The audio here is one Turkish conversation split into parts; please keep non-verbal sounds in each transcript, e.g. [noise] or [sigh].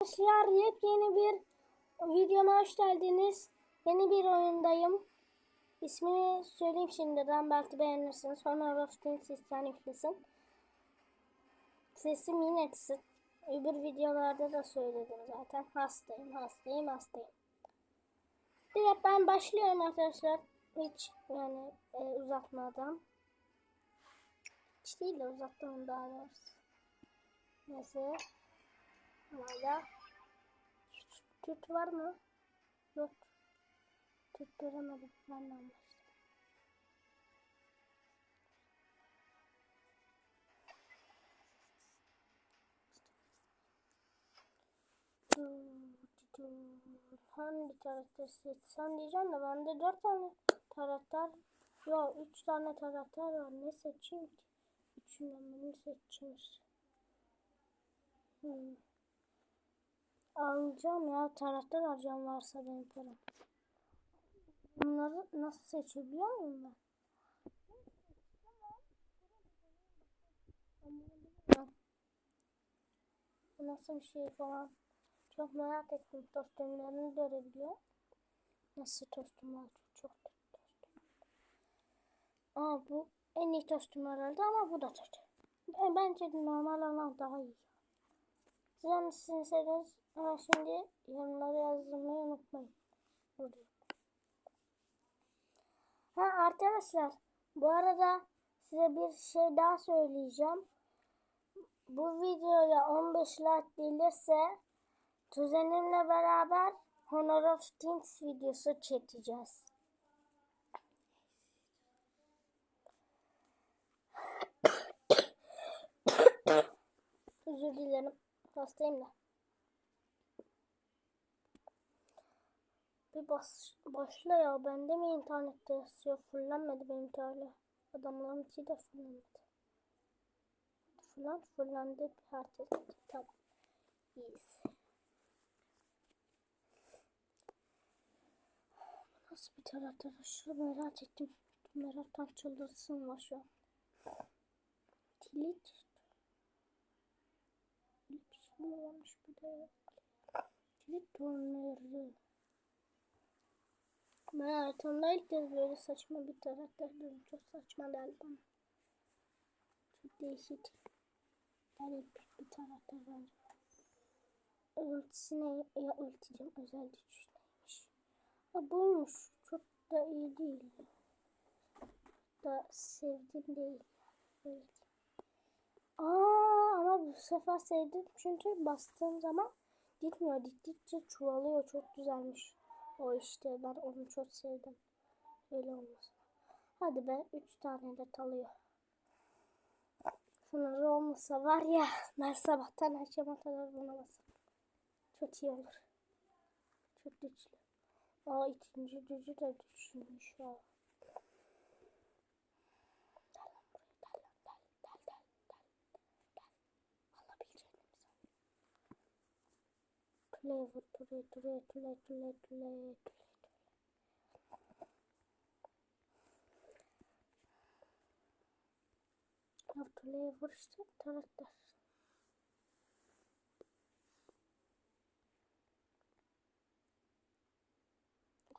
Arkadaşlar yepyeni bir videoma hoş geldiniz. Yeni bir oyundayım. İsmini söyleyeyim şimdiden belki beğenirsiniz. Sonra Rostin sizden yüklesin. Sesim yine kısık. Öbür videolarda da söyledim zaten. Hastayım, hastayım, hastayım. Direkt ben başlıyorum arkadaşlar. Hiç yani e, uzatmadan. Hiç değil de uzattım daha doğrusu. Neyse. Hala. Tüt var mı? Yok. Tüt göremedim. Ben de anlaştım. Hangi karakter seçsem diyeceğim de bende dört tane karakter yok üç tane karakter var ne seçeyim ki? Üçünden birini seçeceğim işte. Hmm. Alacağım ya taraftar alacağım varsa benim param. Bunları nasıl seçebiliyor muyum ben? Bu nasıl bir şey falan. Çok merak ettim. Kostümlerini görebiliyor. Nasıl kostümler çok çok kostüm. Aa bu en iyi kostüm herhalde ama bu da kötü. Bence normal olan daha iyi. Hangisini sevdiniz? Ama şimdi yorumlara yazmayı unutmayın. Buraya. Ha arkadaşlar bu arada size bir şey daha söyleyeceğim. Bu videoya 15 like gelirse kuzenimle beraber Honor of Kings videosu çekeceğiz. [coughs] Özür dilerim. Hastayım da. Bir bas, başla ya. Bende mi internette yazıyor? Fullenmedi benimki hala. Adamlarınki de fullenmedi. Fullen, fullendi. Herkes. Tamam. İyiyiz. Nasıl bir taraftar? Aşırı merak ettim. Meraktan çıldırsın var şu an. Kilit. Şey mi olmuş bir de? Kilit tornları. Ben hayatımda ilk kez böyle saçma bir karakter gördüm. Çok saçma geldi bana. Çok değişik. Garip bir karakter bence. Ultisine ya ulti diyeceğim özel güç neymiş. Ha buymuş. Çok da iyi değil. Da sevdim değil. Evet. Aa ama bu sefer sevdim çünkü bastığım zaman gitmiyor. Gittikçe çoğalıyor. Çok güzelmiş. O işte ben onu çok sevdim. Öyle olmasın. Hadi be 3 tane de kalıyor. Sınırı olmasa var ya ben sabahtan akşama kadar buna basarım. Çok iyi olur. Çok güçlü. Aa ikinci gücü de güçlüymüş ya. Gel lan buraya, gel lan, gel, gel, gel, gel, gel. Alabilecek misin? Play vur, play, play, play, play, play, play. Ya play vur işte, karakter.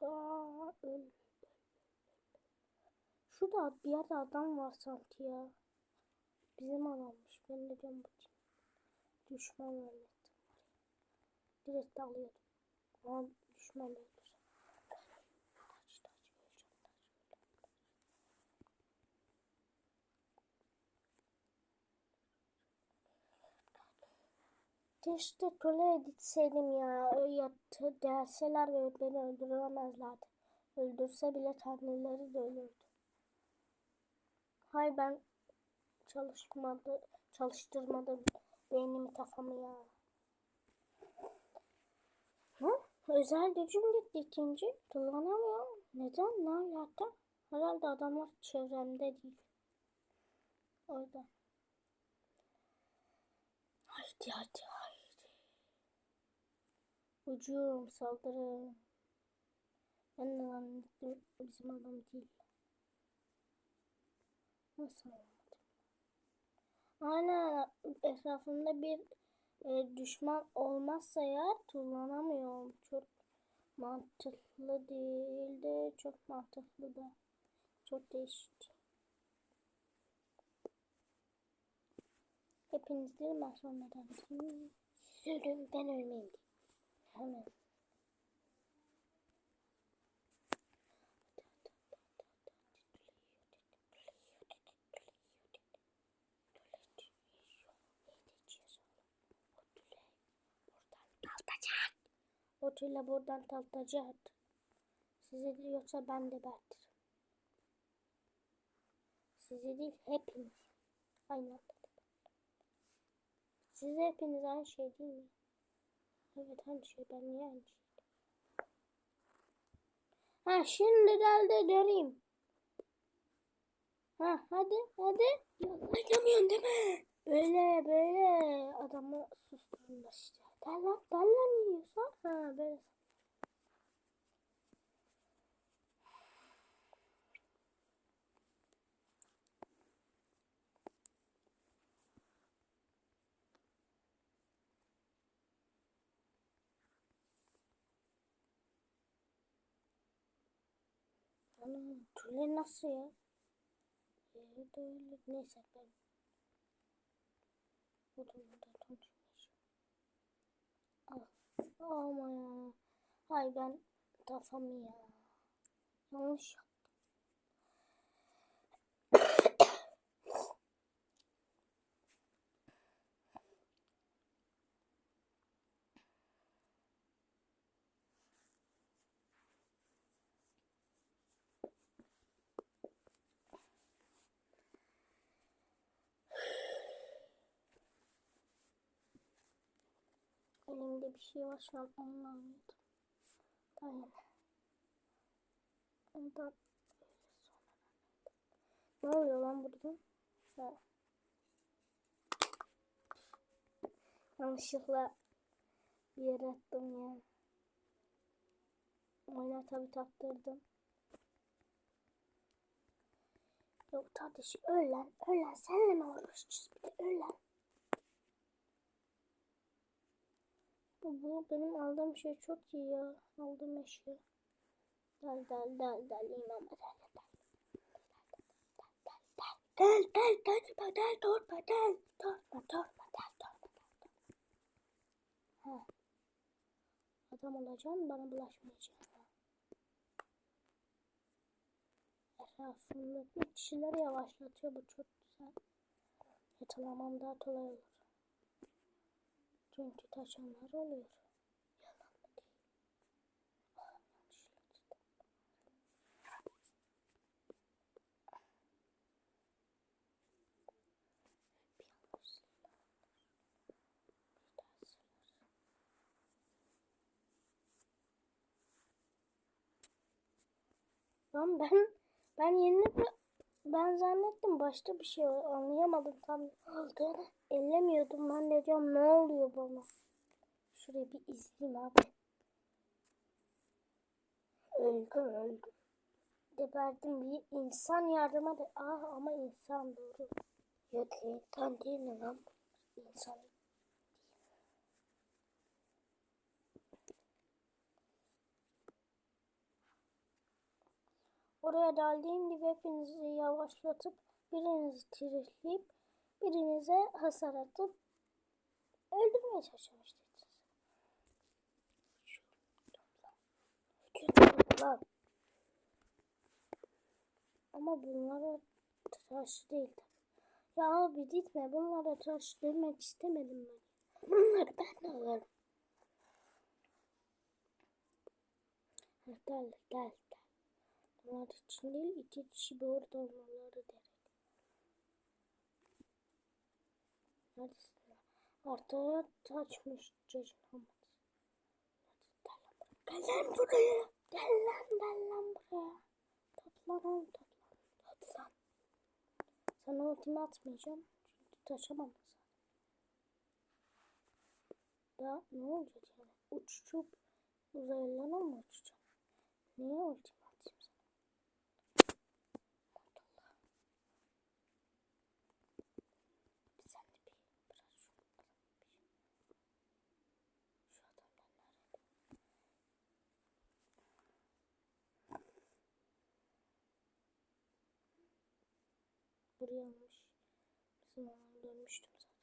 Aa, öl. Şurada bir yerde adam var sanki ya. Bizim adammış. Ben de diyorum bu? Düşman zannettim. Direkt alıyordum. Ama düşman değil. Taç taç öleceğim taç öleceğim. Keşke köle editseydim ya. Yattı derseler ve beni öldüremezlerdi. Öldürse bile tanrıları da ölürdü. Hay ben çalışmadı, çalıştırmadım beynimi kafamı ya. Hı? Özel gücüm gitti ikinci. Kullanamıyorum. Neden lan yatta? Herhalde adamlar çevremde değil. Orada. Haydi haydi haydi. Uçuyorum saldırı. Ben de zannettim bizim adam değil. Nasıl anlamadım? Aynen etrafımda bir e, düşman olmazsa eğer kullanamıyorum. Çok mantıklı değil de çok mantıklı da. Çok değişik. Hepiniz değil mi? Ölüm ben ölmeyeyim. Hemen. Otuyla buradan taltacak. Size diyorsa ben de bertir. Size değil hepiniz. Aynı anda. Siz hepiniz aynı şey değil mi? Evet aynı şey. Ben niye aynı şey? Ha şimdi geldi göreyim. Ha hadi hadi. Anlamıyorsun değil mi? Böyle böyle adamı susturmuş işte. Gel lan gel lan yiyorsa. Ha böyle. Ana tüle nasıl ya? Ee, böyle neyse ben. Bu da burada konuşmuş. Ah, ama ya. Hay ben kafamı ya. Yanlış yaptım. Elimde bir şey var şu an onu anladım. Aynen. Ondan ne oluyor lan burada? Ha. Yanlışlıkla bir yere attım ya. Oyuna tabi taktırdım. Yok kardeş öğlen öğlen senle mi uğraşacağız bir de öğlen. Bu, bu benim aldığım şey çok iyi ya. Aldığım eşya. Dal dal dal dal imam dal dal. Dal dal dal dal torba dal torba torba dal torba dal. Ha. Adam olacaksın bana bulaşmayacaksın. Etrafımdaki kişileri yavaşlatıyor bu çok güzel. Yatalamam daha kolay olur. Çünkü taşanlar oluyor. Yalan mı değil? Ah, yanlışlıkla. Bir yanlışlıkla. Bir. Lan ben ben yeni ben zannettim başta bir şey anlayamadım tam. Aldığını ellemiyordum. Ben de diyorum ne oluyor bana? Şurayı bir izleyeyim abi. Öldüm öldüm. Geberdim. Bir insan yardıma da ah ama insan doğru. Yok insan değil mi lan. İnsan Oraya daldiğim gibi hepinizi yavaşlatıp birinizi tirihleyip birinize hasar atıp öldürmeye çalışıyorum. Ama bunlara tıraş değil. Ya abi gitme bunlara tıraş demek istemedim ben. Bunları ben de alırım. Gel gel Bunlar için değil iki kişi bir orada olmaları gerek. Neredesin? Taçmış çocuğun olmaz. Gel lan buraya. Gel lan gel lan buraya. Toplan toplan. Toplan. Sana ultimi atmayacağım. Çünkü taşamam zaten. Daha ne olacak yani? Uçup uzaylılarına mı uçacağım? Niye ultimi atayım sana? Sen de bir biraz şunu buraya almış. Bizim zaman dönmüştüm zaten.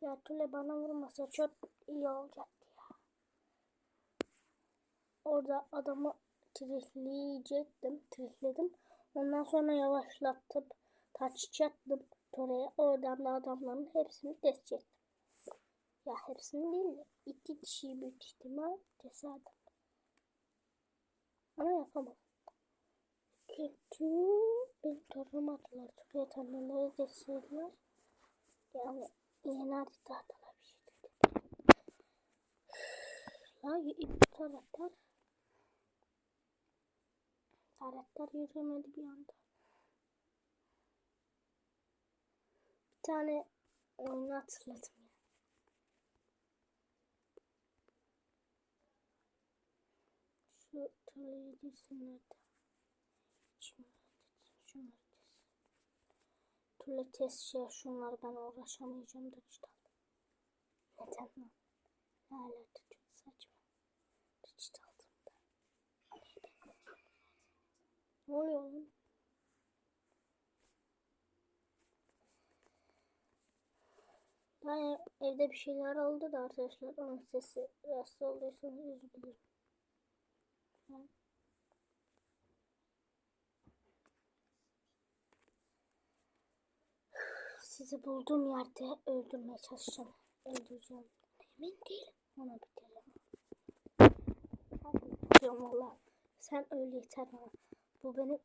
Ya Tule bana vurmasa çok iyi olacaktı ya. Orada adamı trihleyecektim. Trihledim. Ondan sonra yavaşlattım. Taçacaktım oraya. Oradan da adamların hepsini kesecektim. Ya hepsini değil de iki kişiyi büyük ihtimal keserdim. Ama yapamam. Çünkü benim torunum attılar. Turaya tanrıları kesirdiler. Yani yeni haritalar bir şey dedi. Ya ip taraklar. Taraklar yürümedi bir anda. Bir tane oyunu hatırladım ya. Şu tarlayı girsin nerede? Şunları şunları kes. Tule kes şey şunları ben uğraşamayacağım da işte. Neden lan? Ne alaka çok saçma. Hiç aldığımda. Ne oluyor oğlum? Yani evde bir şeyler oldu da arkadaşlar onun sesi rahatsız olduysanız özür dilerim. Hı. Sizi bulduğum yerde öldürmeye çalışacağım. Öldüreceğim. Emin değilim. Ona. Hadi diyorum valla. Sen öl yeter bana. Bu benim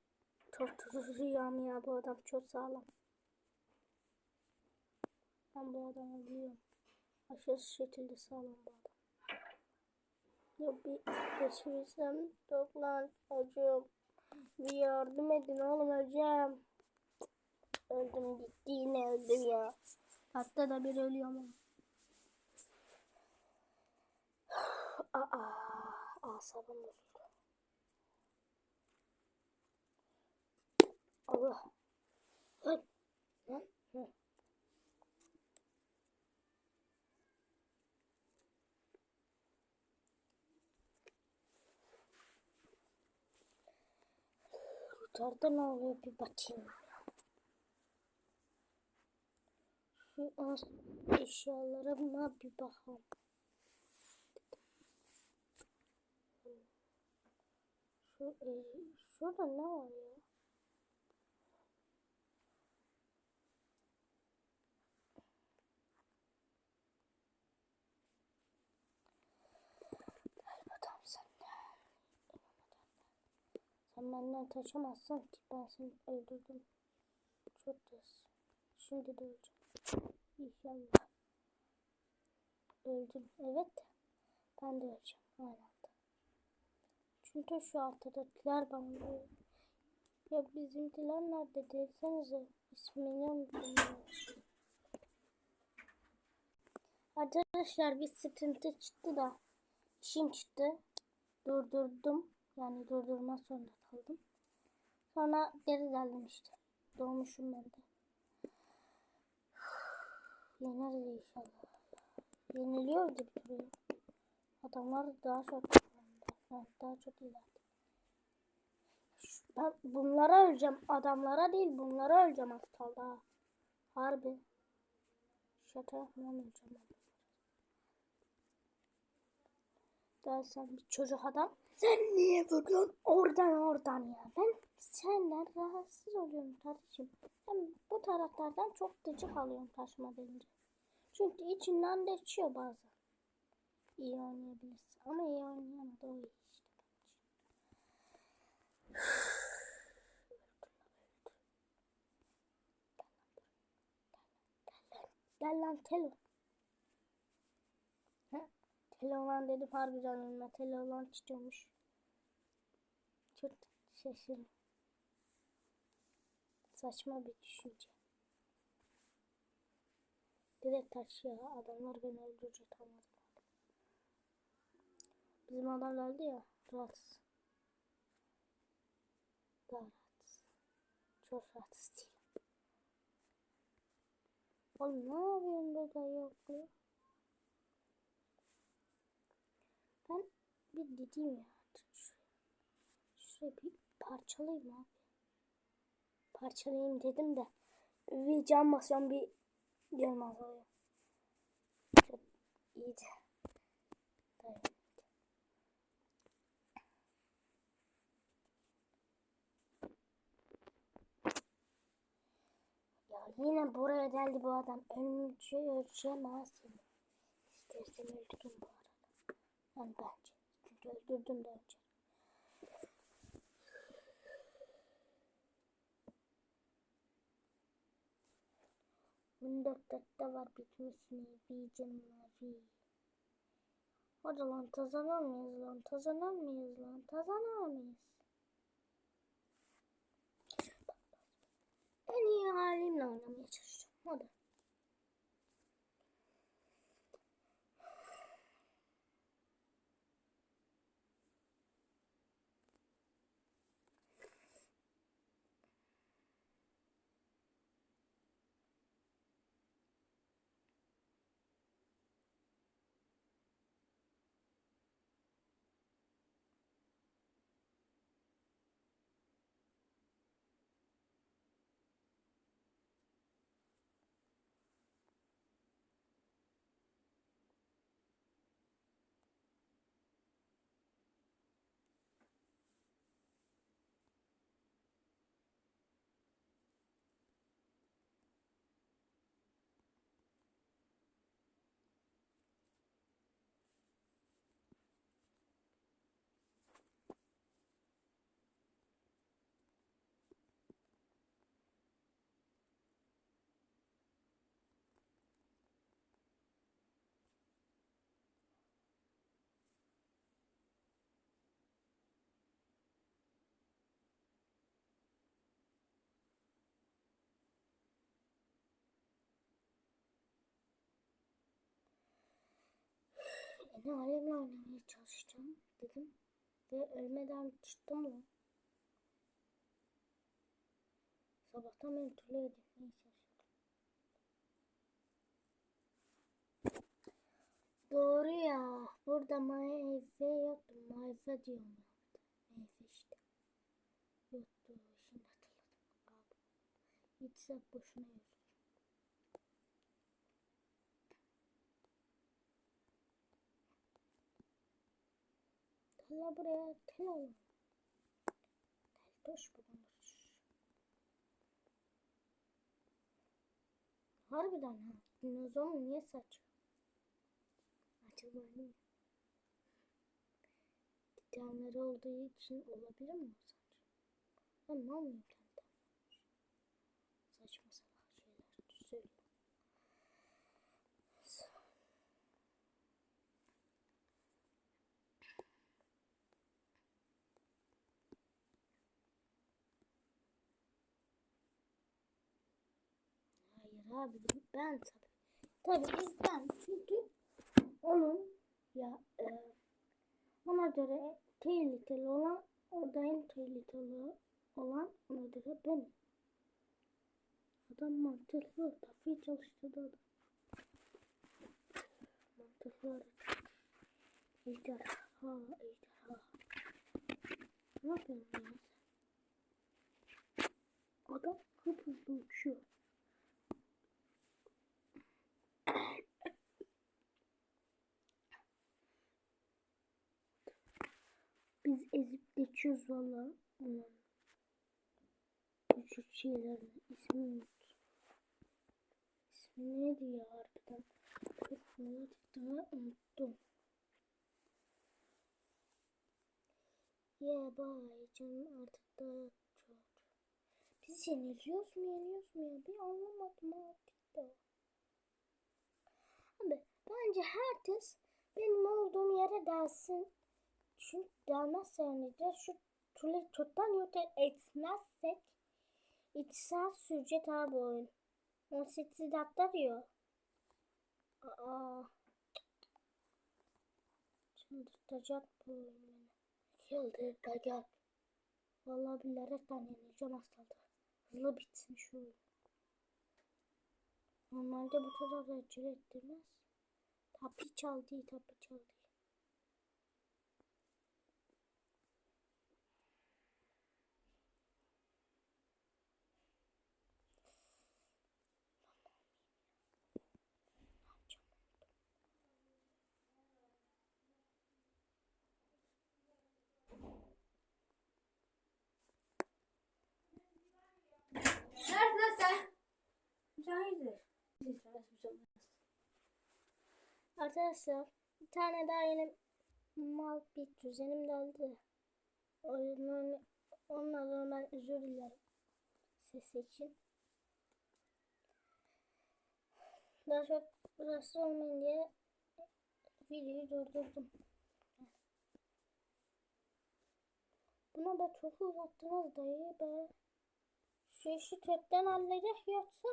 torturur rüyam ya. Bu adam çok sağlam. Ben bu adamı biliyorum. Aşırı şekilde sağlam bu adam. Ya bir geçirsem çok lan acıyorum. Bir yardım edin oğlum öleceğim. Öldüm gitti yine öldüm ya. Hatta da bir ölüyor ama. [sighs] Aa, asabım bozuldu. Allah. Lan. Lan. Hı. [sighs] Yukarıda ne oluyor bir bakayım. Şu az eşyalarıma bir bakalım. Şu, e, şurada ne var ya? Sen. Benden kaçamazsın ki ben seni öldürdüm. Çok. Şimdi de öleceğim. İnşallah. Öldüm. Evet. Ben de öleceğim. Aynı anda. Çünkü şu ortadakiler bana vuruyor. Ya bizimkiler nerede desenize. İsmini. Arkadaşlar bir sıkıntı çıktı da. işim çıktı. Durdurdum. Yani durdurma zorunda kaldım. Sonra geri geldim işte. Doğmuşum ben de. Yeneriz inşallah. Yeniliyor gibi duruyor. Adamlar daha çok yani daha çok ileride. Ben bunlara öleceğim. Adamlara değil bunlara öleceğim az kaldı ha. Harbi. Şaka yapmam öleceğim. Gel sen bir çocuk adam. Sen niye vuruyorsun oradan oradan ya? Ben senden rahatsız oluyorum kardeşim. Hem bu taraflardan çok gıcık alıyorum taşma deyince. Çünkü içinden de içiyor bazen. İyi oynayabilirsin. Ama iyi oynayamadı o iyi işte. Gel lan Telo. Teloman dedim harbiden önüme Teloman çıkıyormuş. Çok şaşırdım. Saçma bir düşünce. Direkt taş ya. Adamlar beni öldürecek anladım. Bizim adam öldü ya. Rahatsız. Daha rahatsız. Çok rahatsız değil. Oğlum ne yapıyorsun burada yokluyor? Ben bir dediğim ya. Şurayı bir parçalayayım abi. Parçalayayım dedim de. Bir cam basıyorum bir diyorum azalıyor. Çok iyiydi. Dayan. Ya yine buraya geldi bu adam. Önce ölçemezsin. İstersen öldürün bu arada. Yani bence. Çünkü öldürdüm de önce. On dört dakika var bitmesine. Vicim mavi. Hadi lan kazanır mıyız lan? Kazanır mıyız lan? Kazanır mıyız? En iyi halimle oynamaya çalışacağım. Hadi. Ne halimle oynamaya çalışacağım dedim. Ve ölmeden çıktım lan. Sabahtan beri türlü edilmeye çalışıyorum. Doğru ya. Burada meyve yoktu. Meyve diyorum ya. Meyve işte. Yoktu. Şimdi hatırladım. Abi. Hiç boşuna yazıyor. Hala buraya tel alalım. Tel toş bulunur. Harbiden ha. Dinozor niye saç? Acaba ne? Titanları olduğu için olabilir mi o saç? Ben ne anlayayım abi ben tabii. Tabii ben çünkü onun ya e, ona göre tehlikeli olan orada en tehlikeli olan ona göre benim. Adam mantıklı kafayı çalıştırdı adam. Mantıklı. Ejderha, ejderha. Ne yapıyorsun ya? Adam hıp uçuyor. Biz geçiyoruz valla. Küçük şeylerin ismini unut. İsmi neydi ya harbiden? İsmini unuttum. Yeah bye canım artık da çok. Biz yeniliyoruz mu yeniyoruz mu ya? Bir anlamadım artık da. Abi bence herkes benim olduğum yere gelsin. Çünkü gelmezse yani de şu tule tuttan yok etmezsek iki saat sürecek abi oyun. 18 dakika diyor. Aa. Çıldırtacak bu oyun beni. Çıldırtacak. Vallahi bilerek ben yeneceğim hastalığı. Hızlı bitsin şu oyun. Normalde bu kadar acele ettirmez. Tapi çaldı, tapi çaldı. Arkadaşlar bir tane daha yeni mal bir düzenim geldi. Oyunun onun adına özür dilerim. Ses için. Daha çok rahatsız olmayın diye videoyu durdurdum. Buna da çok uzattınız dayı be. Şu işi kökten halledecek yoksa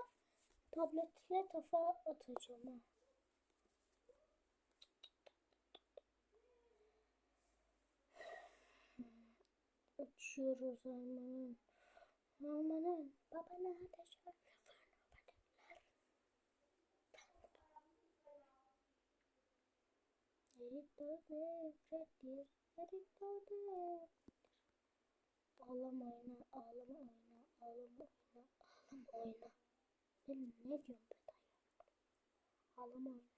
tabletle kafa atacağım ha. Uçuyoruz Alman'ın. Alman'ın babana ateş var. Eritode. Ağlama oyna, ağlama oyna, ağlama oyna, ağlama oyna. Ben ne diyorum be dayı? Ağlama oyna.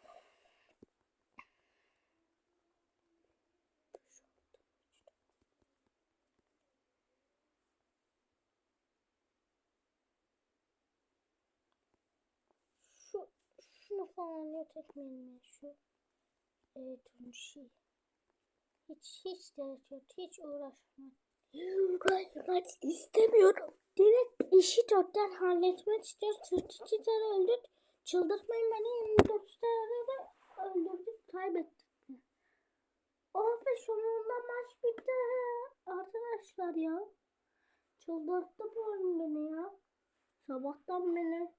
Bana ne? Şu, şunu falan etmeyin ya şu e, turuncu Hiç hiç gerek yok. Hiç uğraşma. Uğraşmak istemiyorum. Direkt işi dörtten halletmek istiyoruz. Tırtıcı tane öldük. Çıldırtmayın beni. 24 tane de öldürdük. Kaybettik. Oh be sonunda maç bitti. Arkadaşlar ya. Çıldırttı bu oyun beni ya. Sabahtan beni.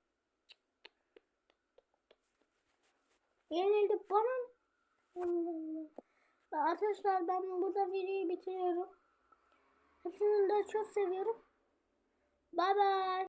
Yenildi bana. Ve Arkadaşlar ben burada videoyu bitiriyorum. Hepsini de çok seviyorum. Bye bye.